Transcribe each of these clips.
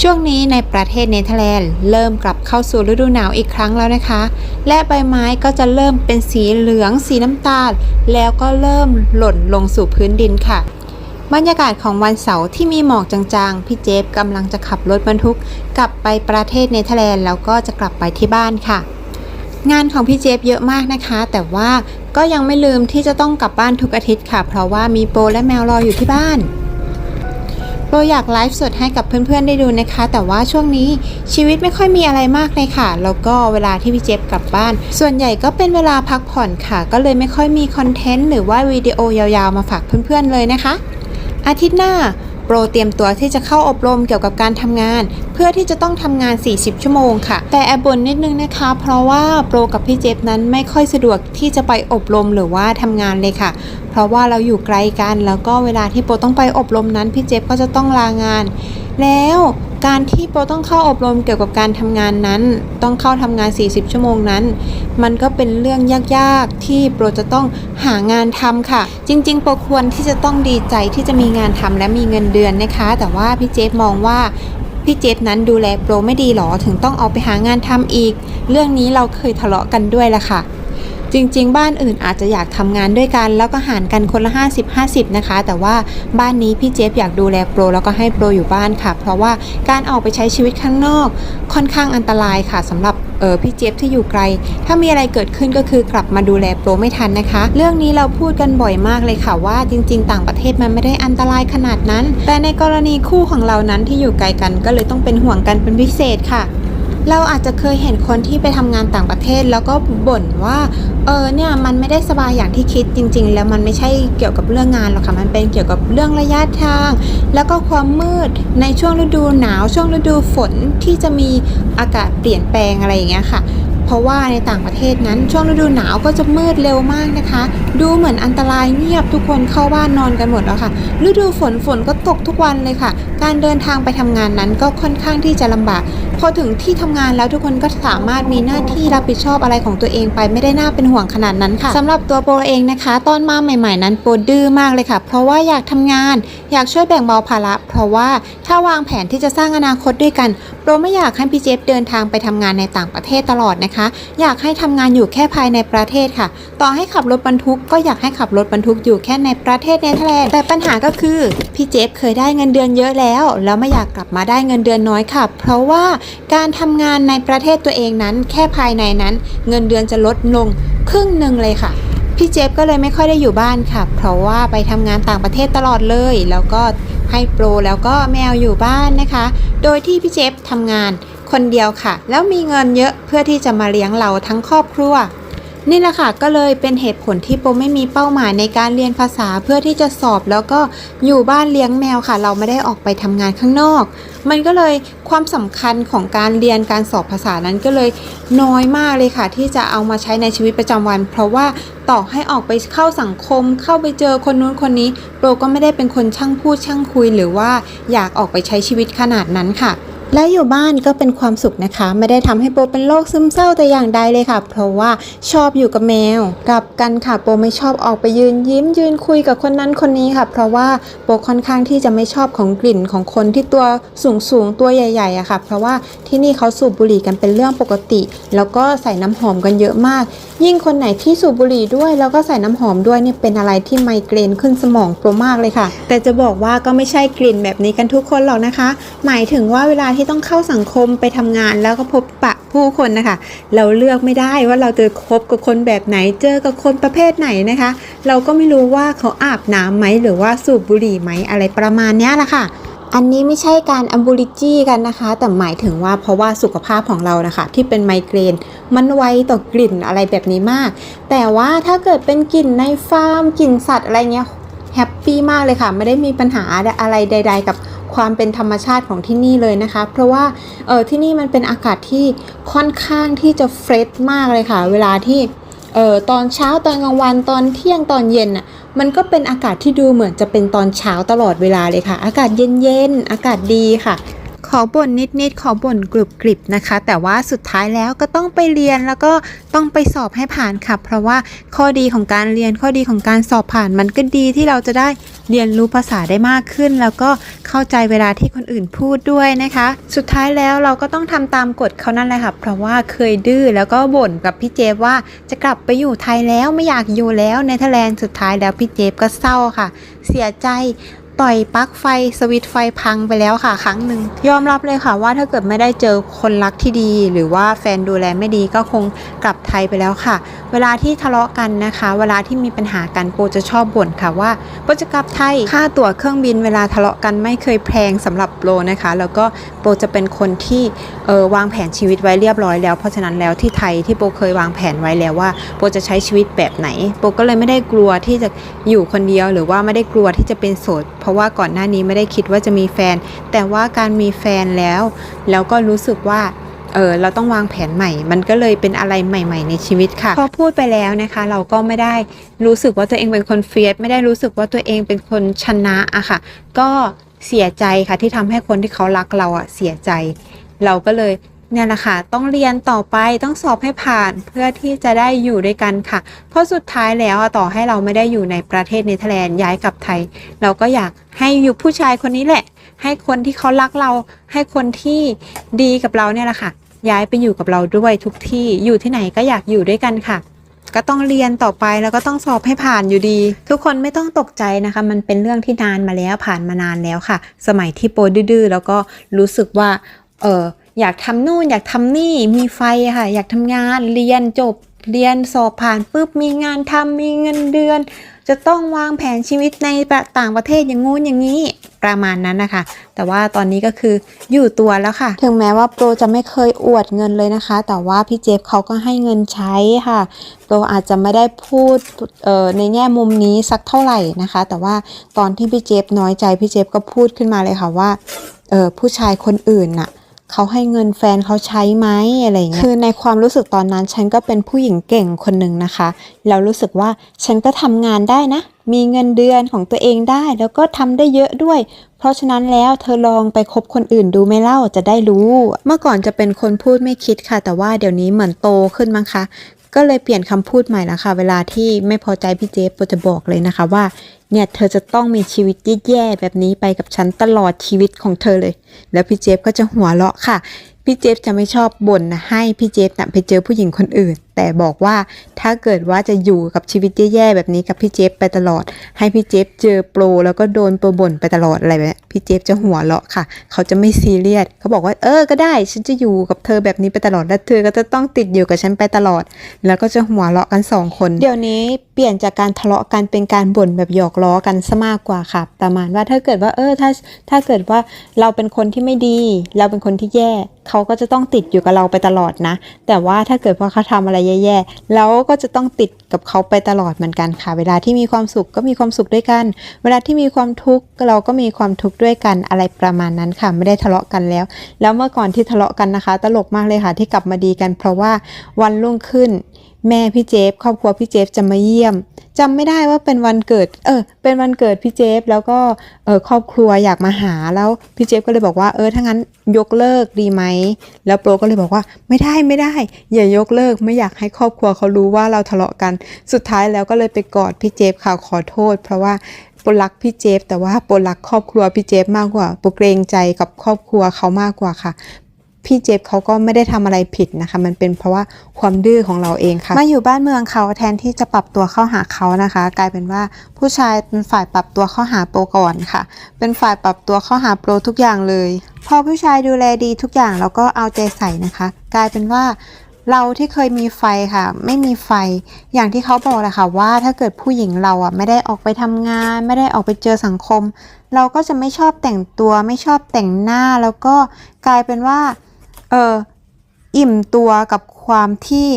ช่วงนี้ในประเทศเนเธอร์แลนด์เริ่มกลับเข้าสู่ฤดูหนาวอีกครั้งแล้วนะคะ และใบไม้ก็จะเริ่มเป็นสีเหลือง สีน้ำตาล แล้วก็เริ่มหล่นลงสู่พื้นดินค่ะบรรยากาศของวันเสาร์ที่มีหมอกจางๆ พี่เจฟกำลังจะขับรถบรรทุก กลับไปประเทศเนเธอร์แลนด์แล้วก็จะกลับไปที่บ้านค่ะ งานของพี่เจฟเยอะมากนะคะ แต่ว่าก็ยังไม่ลืมที่จะต้องกลับบ้านทุกอาทิตย์ค่ะ เพราะว่ามีโปและแมวรออยู่ที่บ้าน โปรอยากไลฟ์สดให้กับเพื่อนๆได้ดูนะคะ แต่ว่าช่วงนี้ชีวิตไม่ค่อยมีอะไรมากเลยค่ะ แล้วก็เวลาที่พี่เจฟกลับบ้าน ส่วนใหญ่ก็เป็นเวลาพักผ่อนค่ะ ก็เลยไม่ค่อยมีคอนเทนต์หรือว่าวิดีโอยาวๆมาฝากเพื่อนๆเลยนะคะ อาทิตย์หน้า โปรเตรียมตัวที่จะเข้าอบรมเกี่ยวกับการทำงาน เพื่อที่จะต้องทำงาน 40 ชั่วโมงค่ะ แต่แอบบนนิดนึงนะคะ เพราะว่าโปรกับพี่เจฟนั้นไม่ค่อยสะดวกที่จะไปอบรมหรือว่าทำงานเลยค่ะ เพราะว่าเราอยู่ไกลกัน แล้วก็เวลาที่โปรต้องไปอบรมนั้นพี่เจฟก็จะต้องลางาน แล้ว การที่โปรต้องเข้าอบรมเกี่ยวกับการทำงานนั้น ต้องเข้าทำงาน 40 ชั่วโมงนั้น มันก็เป็นเรื่องยากๆ ที่โปรจะต้องหางานทำค่ะ จริงๆ โปรควรที่จะต้องดีใจที่จะมีงานทำและมีเงินเดือนนะคะ แต่ว่าพี่เจฟมองว่าพี่เจฟนั้นดูแลโปรไม่ดีหรอถึงต้องเอาไปหางานทำอีก เรื่องนี้เราเคยทะเลาะกันด้วยละค่ะ จริง ๆ บ้านอื่นอาจจะอยากทำงานด้วยกัน แล้วก็หารกันคนละ 50-50 นะคะ แต่ว่าบ้านนี้พี่เจฟอยากดูแลโปรแล้วก็ให้โปรอยู่บ้านค่ะ เพราะว่าการออกไปใช้ชีวิตข้างนอกค่อนข้างอันตรายค่ะสำหรับเออพี่เจฟที่อยู่ไกล ถ้ามีอะไรเกิดขึ้นก็คือกลับมาดูแลโปรไม่ทันนะคะ เรื่องนี้เราพูดกันบ่อยมากเลยค่ะว่าจริง ๆ ต่างประเทศมันไม่ได้อันตรายขนาดนั้น แต่ในกรณีคู่ของเรานั้นที่อยู่ไกลกันก็เลยต้องเป็นห่วงกันเป็นพิเศษค่ะ เราอาจจะเคยเห็นคนที่ไปทำงานต่างประเทศ แล้วก็บ่นว่าเออเนี่ยมันไม่ได้สบายอย่างที่คิดจริง ๆ แล้วมันไม่ใช่เกี่ยวกับเรื่องงานหรอกค่ะมันเป็นเกี่ยวกับเรื่องระยะทาง แล้วก็ความมืดในช่วงฤดูหนาว ช่วงฤดูฝนที่จะมีอากาศเปลี่ยนแปลงอะไรอย่างเงี้ยค่ะเพราะว่าในต่างประเทศนั้นช่วงฤดูหนาวก็จะมืดเร็วมากนะคะ ดูเหมือนอันตรายเงียบทุกคนเข้าบ้านนอนกันหมดแล้วค่ะ ฤดูฝนฝนก็ตกทุกวันเลยค่ะ การเดินทางไปทำงานนั้นก็ค่อนข้างที่จะลำบาก พอถึงที่ทำงานแล้วทุกคนก็สามารถมีหน้าที่รับผิดชอบอะไรของตัวเองไปไม่ได้น่าเป็นห่วงขนาดนั้นค่ะสำหรับตัวโปรเองนะคะ ตอนมาใหม่ ๆ นั้นโปรดื้อมากเลยค่ะ เพราะว่าอยากทำงาน อยากช่วยแบ่งเบาภาระเพราะว่าถ้าวางแผนที่จะสร้างอนาคตด้วยกัน โปรไม่อยากให้พี่เจฟเดินทางไปทำงานในต่างประเทศตลอดนะคะ อยากให้ทำงานอยู่แค่ภายในประเทศค่ะ ต่อให้ขับรถบรรทุกก็อยากให้ขับรถบรรทุกอยู่แค่ในประเทศเนเธอร์แลนด์แต่ปัญหาก็คือพี่เจฟเคยได้เงินเดือนเยอะแล้ว แล้วไม่อยากกลับมาได้เงินเดือนน้อยค่ะ เพราะว่าการทำงานในประเทศตัวเองนั้น แค่ภายในนั้น เงินเดือนจะลดลงครึ่งหนึ่งเลยค่ะพี่เจฟก็เลยไม่ค่อยได้อยู่บ้านค่ะ เพราะว่าไปทำงานต่างประเทศตลอดเลย แล้วก็ ให้โปรแล้วก็แมวอยู่บ้านนะคะ โดยที่พี่เจฟทำงานคนเดียวค่ะ แล้วมีเงินเยอะเพื่อที่จะมาเลี้ยงเราทั้งครอบครัว นี่แหละค่ะก็เลยเป็นเหตุผลที่โปไม่มีเป้าหมายในการเรียนภาษาเพื่อที่จะสอบแล้วก็อยู่บ้านเลี้ยงแมวค่ะ เราไม่ได้ออกไปทำงานข้างนอก มันก็เลยความสำคัญของการเรียนการสอบภาษานั้นก็เลยน้อยมากเลยค่ะ ที่จะเอามาใช้ในชีวิตประจำวัน เพราะว่าต่อให้ออกไปเข้าสังคม เข้าไปเจอคนนู้นคนนี้โปรก็ไม่ได้เป็นคนช่างพูดช่างคุย หรือว่าอยากออกไปใช้ชีวิตขนาดนั้นค่ะ และอยู่บ้านก็เป็นความสุขนะคะ ไม่ได้ทำให้โปเป็นโรคซึมเศร้าแต่อย่างใดเลยค่ะ เพราะว่าชอบอยู่กับแมวกลับกันค่ะโปไม่ชอบออกไปยืนยิ้มยืนคุยกับคนนั้นคนนี้ค่ะ เพราะว่าโปค่อนข้างที่จะไม่ชอบของกลิ่นของคนที่ตัวสูงสูงตัวใหญ่ๆอะค่ะ เพราะว่าที่นี่เขาสูบบุหรี่กันเป็นเรื่องปกติ แล้วก็ใส่น้ำหอมกันเยอะมาก ยิ่งคนไหนที่สูบบุหรี่ด้วย แล้วก็ใส่น้ำหอมด้วยเนี่ยเป็นอะไรที่ไมเกรนขึ้นสมองโปรมากเลยค่ะ แต่จะบอกว่าก็ไม่ใช่กลิ่นแบบนี้กันทุกคนหรอกนะคะ หมายถึงว่าเวลาที่ต้องเข้าสังคมไปทำงานแล้วก็พบปะผู้คนนะคะ เราเลือกไม่ได้ว่าเราจะคบกับคนแบบไหนเจอกับคนประเภทไหนนะคะ เราก็ไม่รู้ว่าเขาอาบน้ำไหมหรือว่าสูบบุหรี่ไหมอะไรประมาณนี้แหละค่ะอันนี้ไม่ใช่การอัมบูลิจี้กันนะคะ แต่หมายถึงว่าเพราะว่าสุขภาพของเรานะคะ ที่เป็นไมเกรน มันไวต่อกลิ่นอะไรแบบนี้มาก แต่ว่าถ้าเกิดเป็นกลิ่นในฟาร์มกลิ่นสัตว์อะไรเงี้ยแฮปปี้มากเลยค่ะ ไม่ได้มีปัญหาอะไรใด ๆ กับ ความเป็นธรรมชาติของที่นี่เลยนะคะ เพราะว่าเออที่นี่มันเป็นอากาศที่ค่อนข้างที่จะเฟรชมากเลยค่ะ เวลาที่เออตอนเช้าตอนกลางวันตอนเที่ยงตอนเย็นอะมันก็เป็นอากาศที่ดูเหมือนจะเป็นตอนเช้าตลอดเวลาเลยค่ะ อากาศเย็นๆอากาศดีค่ะ ขอบ่นนิดๆขอบ่นกรุบกริบนะคะ แต่ว่าสุดท้ายแล้วก็ต้องไปเรียนแล้วก็ต้องไปสอบให้ผ่านค่ะ เพราะว่าข้อดีของการเรียนข้อดีของการสอบผ่านมันก็ดีที่เราจะได้เรียนรู้ภาษาได้มากขึ้น แล้วก็เข้าใจเวลาที่คนอื่นพูดด้วยนะคะ สุดท้ายแล้วเราก็ต้องทำตามกฎเขานั่นแหละค่ะ เพราะว่าเคยดื้อแล้วก็บ่นกับพี่เจฟว่าจะกลับไปอยู่ไทยแล้วไม่อยากอยู่แล้วเนเธอร์แลนด์สุดท้ายแล้วพี่เจฟก็เศร้าค่ะ เสียใจ ต่อยปลั๊กไฟสวิตไฟพังไปแล้วค่ะ ครั้งหนึ่งยอมรับเลยค่ะว่าถ้าเกิดไม่ได้เจอคนรักที่ดี หรือว่าแฟนดูแลไม่ดีก็คงกลับไทยไปแล้วค่ะ เวลาที่ทะเลาะกันนะคะ เวลาที่มีปัญหากันโปจะชอบบ่นค่ะว่าโปจะกลับไทยค่าตั๋วเครื่องบินเวลาทะเลาะกันไม่เคยแพงสำหรับโปรนะคะ แล้วก็โปจะเป็นคนที่เออวางแผนชีวิตไว้เรียบร้อยแล้วเพราะฉะนั้นแล้วที่ไทยที่โปเคยวางแผนไว้แล้วว่าโปจะใช้ชีวิตแบบไหนโปก็เลยไม่ได้กลัวที่จะอยู่คนเดียวหรือว่าไม่ได้กลัวที่จะเป็นโสดเพราะว่าก่อนหน้านี้ไม่ได้คิดว่าจะมีแฟน แต่ว่าการมีแฟนแล้ว แล้วก็รู้สึกว่าเออเราต้องวางแผนใหม่ มันก็เลยเป็นอะไรใหม่ ๆ ในชีวิตค่ะ พอพูดไปแล้วนะคะ เราก็ไม่ได้รู้สึกว่าตัวเองเป็นคนเฟียสไม่ได้รู้สึกว่าตัวเองเป็นคนชนะอะค่ะ ก็เสียใจค่ะที่ทำให้คนที่เขารักเราอะเสียใจ เราก็เลย เนี่ยแหละค่ะ ต้องเรียนต่อไปต้องสอบให้ผ่านเพื่อที่จะได้อยู่ด้วยกันค่ะ เพราะสุดท้ายแล้วต่อให้เราไม่ได้อยู่ในประเทศเนเธอร์แลนด์ย้ายกลับไทย เราก็อยากให้อยู่ผู้ชายคนนี้แหละ ให้คนที่เขารักเรา ให้คนที่ดีกับเราเนี่ยแหละค่ะ ย้ายไปอยู่กับเราด้วยทุกที่อยู่ที่ไหนก็อยากอยู่ด้วยกันค่ะก็ต้องเรียนต่อไปแล้วก็ต้องสอบให้ผ่านอยู่ดี ทุกคนไม่ต้องตกใจนะคะ มันเป็นเรื่องที่นานมาแล้วผ่านมานานแล้วค่ะ สมัยที่โปดื้อแล้วก็รู้สึกว่าเออ อยากทำนู่นอยากทำนี่มีไฟค่ะ อยากทำงานเรียนจบเรียนสอบผ่านปุ๊บมีงานทำมีเงินเดือน จะต้องวางแผนชีวิตในต่างประเทศอย่างงู้นอย่างนี้ประมาณนั้นนะคะ แต่ว่าตอนนี้ก็คืออยู่ตัวแล้วค่ะ ถึงแม้ว่าโปรจะไม่เคยอวดเงินเลยนะคะ แต่ว่าพี่เจฟเขาก็ให้เงินใช้ค่ะโปรอาจจะไม่ได้พูดในแง่มุมนี้สักเท่าไหร่นะคะ แต่ว่าตอนที่พี่เจฟน้อยใจพี่เจฟก็พูดขึ้นมาเลยค่ะว่าผู้ชายคนอื่นน่ะ เขาให้เงินแฟนเขาใช้ไหมอะไรเงี้ย คือในความรู้สึกตอนนั้นฉันก็เป็นผู้หญิงเก่งคนหนึ่งนะคะ แล้วรู้สึกว่าฉันก็ทำงานได้นะ มีเงินเดือนของตัวเองได้ แล้วก็ทำได้เยอะด้วย เพราะฉะนั้นแล้วเธอลองไปคบคนอื่นดูไม่เล่าจะได้รู้ เมื่อก่อนจะเป็นคนพูดไม่คิดค่ะ แต่ว่าเดี๋ยวนี้เหมือนโตขึ้นมั้งคะ ก็เลยเปลี่ยนคำพูดใหม่ละค่ะ เวลาที่ไม่พอใจพี่เจฟโปจะบอกเลยนะคะว่า เนี่ยเธอจะต้องมีชีวิตแย่ๆแบบนี้ไปกับฉันตลอดชีวิตของเธอเลย แล้วพี่เจฟก็จะหัวเราะค่ะ พี่เจฟจะไม่ชอบบ่นนะให้พี่เจฟนะไปเจอผู้หญิงคนอื่น แต่บอกว่าถ้าเกิดว่าจะอยู่กับชีวิตแย่ๆแบบนี้กับพี่เจฟไปตลอด ให้พี่เจฟเจอโปรแล้วก็โดนโปรบ่นไปตลอดอะไรแบบนี้พี่เจฟจะหัวเราะค่ะ เขาจะไม่ซีเรียสเขาบอกว่าเออก็ได้ ฉันจะอยู่กับเธอแบบนี้ไปตลอดและเธอก็จะต้องติดอยู่กับฉันไปตลอด แล้วก็จะหัวเราะกันสองคนเดี๋ยวนี้เปลี่ยนจากการทะเลาะกันเป็นการบ่นแบบหยอกล้อกันซะมากกว่าค่ะ ประมาณว่าถ้าเกิดว่าเออถ้าถ้าเกิดว่าเราเป็นคนที่ไม่ดี เราเป็นคนที่แย่ เขาก็จะต้องติดอยู่กับเราไปตลอดนะ แต่ว่าถ้าเกิดว่าเขาทำอะไรแย่ๆ แล้วก็จะต้องติดกับเขาไปตลอดเหมือนกันค่ะ เวลาที่มีความสุขก็มีความสุขด้วยกัน เวลาที่มีความทุกข์เราก็มีความทุกข์ด้วยกันอะไรประมาณนั้นค่ะ ไม่ได้ทะเลาะกันแล้ว แล้วเมื่อก่อนที่ทะเลาะกันนะคะ ตลกมากเลยค่ะที่กลับมาดีกัน เพราะว่าวันรุ่งขึ้น แม่พี่เจฟครอบครัวพี่เจฟจะมาเยี่ยมจำไม่ได้ว่าเป็นวันเกิด เออ เป็นวันเกิดพี่เจฟแล้วก็เออครอบครัวอยากมาหาแล้วพี่เจฟก็เลยบอกว่าเออถ้างั้นยกเลิกดีไหมแล้วโปรก็เลยบอกว่าไม่ได้ไม่ได้ อย่ายกเลิกไม่อยากให้ครอบครัวเขารู้ว่าเราทะเลาะกันสุดท้ายแล้วก็เลยไปกอดพี่เจฟค่ะขอโทษ เพราะว่าโปรรักพี่เจฟแต่ว่าโปรรักครอบครัวพี่เจฟมากกว่าโปรเกรงใจกับครอบครัวเขามากกว่าค่ะ พี่เจฟเขาก็ไม่ได้ทำอะไรผิดนะคะ มันเป็นเพราะว่าความดื้อของเราเองค่ะมาอยู่บ้านเมืองเขาแทนที่จะปรับตัวเข้าหาเขานะคะ กลายเป็นว่าผู้ชายเป็นฝ่ายปรับตัวเข้าหาโปรก่อนค่ะ เป็นฝ่ายปรับตัวเข้าหาโปรทุกอย่างเลย พอผู้ชายดูแลดีทุกอย่างแล้วก็เอาใจใส่นะคะ กลายเป็นว่าเราที่เคยมีไฟค่ะ ไม่มีไฟอย่างที่เขาบอกแหละค่ะว่าถ้าเกิดผู้หญิงเราอะไม่ได้ออกไปทำงาน ไม่ได้ออกไปเจอสังคม เราก็จะไม่ชอบแต่งตัวไม่ชอบแต่งหน้าแล้วก็กลายเป็นว่า เอออิ่มตัวกับความที่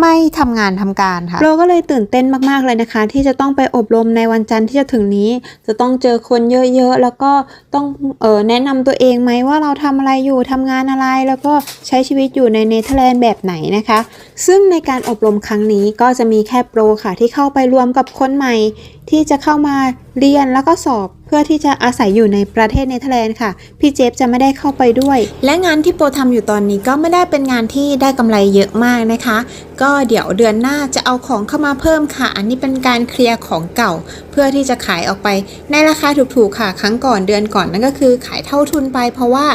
ไม่ทำงานทำการค่ะ เราก็เลยตื่นเต้นมากๆเลยนะคะ ที่จะต้องไปอบรมในวันจันทร์ที่จะถึงนี้ จะต้องเจอคนเยอะๆ แล้วก็ต้องเออแนะนำตัวเองไหมว่าเราทำอะไรอยู่ทำงานอะไร แล้วก็ใช้ชีวิตอยู่ในเนเธอร์แลนด์แบบไหนนะคะ ซึ่งในการอบรมครั้งนี้ก็จะมีแค่โปรค่ะที่เข้าไปรวมกับคนใหม่ ที่จะเข้ามาเรียนแล้วก็สอบ พื่อพื่อที่จะอาศัยอยู่ในประเทศเนเธอร์แลนด์ค่ะ พี่เจฟจะไม่ได้เข้าไปด้วย และงานที่โปรทำอยู่ตอนนี้ก็ไม่ได้เป็นงานที่ได้กำไรเยอะมากนะคะ ก็เดี๋ยวเดือนหน้าจะเอาของเข้ามาเพิ่มค่ะ อันนี้เป็นการเคลียร์ของเก่า เพื่อที่จะขายออกไปในราคาถูกๆค่ะ ครั้งก่อนเดือนก่อนนั่นก็คือขายเท่าทุนไปเพราะว่า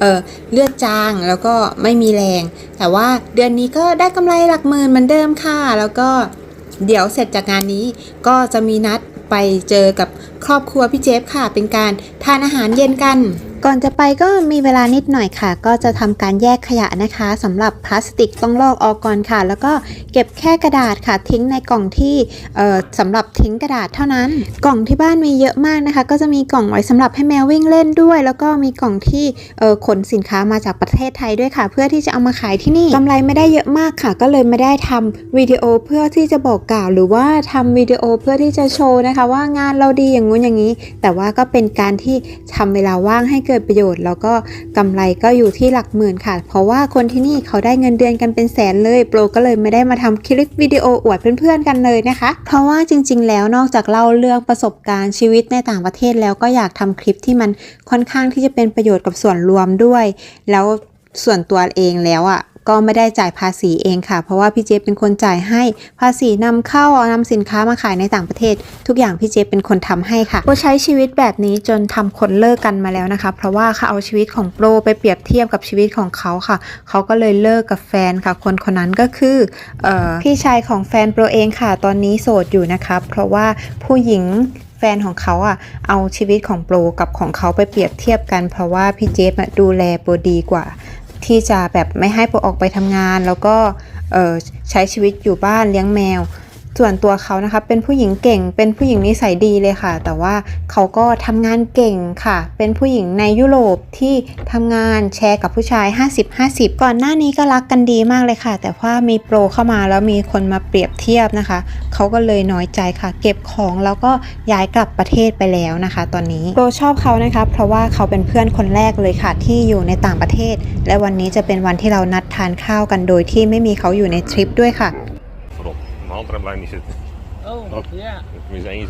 เออเลือดจางแล้วก็ไม่มีแรง แต่ว่าเดือนนี้ก็ได้กำไรหลักหมื่นเหมือนเดิมค่ะ แล้วก็เดี๋ยวเสร็จจากงานนี้ก็จะมีนัด ไปเจอกับครอบครัวพี่เจฟค่ะ เป็นการทานอาหารเย็นกัน ก่อนจะไปก็มีเวลานิดหน่อยค่ะ ก็จะทำการแยกขยะนะคะสำหรับพลาสติกต้องลอกออกก่อนค่ะ แล้วก็เก็บแค่กระดาษค่ะ ทิ้งในกล่องที่เออสำหรับทิ้งกระดาษเท่านั้น กล่องที่บ้านมีเยอะมากนะคะ ก็จะมีกล่องไว้สำหรับให้แมววิ่งเล่นด้วย แล้วก็มีกล่องที่เออขนสินค้ามาจากประเทศไทยด้วยค่ะ เพื่อที่จะเอามาขายที่นี่กำไรไม่ได้เยอะมากค่ะ ก็เลยไม่ได้ทำวิดีโอเพื่อที่จะบอกกล่าว หรือว่าทำวิดีโอเพื่อที่จะโชว์นะคะ ว่างานเราดีอย่างงู้นอย่างนี้ แต่ว่าก็เป็นการที่ทำเวลาว่างให้เกิดประโยชน์ แล้วก็กำไรก็อยู่ที่หลักหมื่นค่ะ เพราะว่าคนที่นี่เขาได้เงินเดือนกันเป็นแสนเลย โปรก็เลยไม่ได้มาทำคลิปวิดีโออวดเพื่อนๆกันเลยนะคะ เพราะว่าจริง ๆ แล้วนอกจากเล่าเรื่องประสบการณ์ชีวิตในต่างประเทศแล้วก็อยากทำคลิปที่มันค่อนข้างที่จะเป็นประโยชน์กับส่วนรวมด้วย แล้วส่วนตัวเองแล้วอะ ก็ไม่ได้จ่ายภาษีเองค่ะ เพราะว่าพี่เจฟเป็นคนจ่ายให้ภาษีนำเข้านำสินค้ามาขายในต่างประเทศ ทุกอย่างพี่เจฟเป็นคนทำให้ค่ะโปรใช้ชีวิตแบบนี้จนทำคนเลิกกันมาแล้วนะคะ เพราะว่าเขาเอาชีวิตของโปรไปเปรียบเทียบกับชีวิตของเขาค่ะ เขาก็เลยเลิกกับแฟนค่ะ คนคนนั้นก็คือออพี่ชายของแฟนโปรเองค่ะ ตอนนี้โสดอยู่นะคะเพราะว่าผู้หญิงแฟนของเขาอะเอาชีวิตของโปรกับของเขาไปเปรียบเทียบกัน เพราะว่าพี่เจฟดูแลโปรดีกว่า ที่จะแบบไม่ให้โปออกไปทำงาน แล้วก็ใช้ชีวิตอยู่บ้านเลี้ยงแมว ส่วนตัวเขานะคะเป็นผู้หญิงเก่ง เป็นผู้หญิงนิสัยดีเลยค่ะ แต่ว่าเขาก็ทำงานเก่งค่ะ เป็นผู้หญิงในยุโรปที่ทำงานแชร์กับผู้ชาย 50-50 ก่อนหน้านี้ก็รักกันดีมากเลยค่ะ แต่ว่ามีโปรเข้ามาแล้วมีคนมาเปรียบเทียบนะคะ เขาก็เลยน้อยใจค่ะ เก็บของแล้วก็ย้ายกลับประเทศไปแล้วนะคะ ตอนนี้โปรชอบเขานะคะ เพราะว่าเขาเป็นเพื่อนคนแรกเลยค่ะ ที่อยู่ในต่างประเทศ และวันนี้จะเป็นวันที่เรานัดทานข้าวกันโดยที่ไม่มีเขาอยู่ในทริปด้วยค่ะ handrem blijft niet zitten. Oh, ja. ja. Tenminste één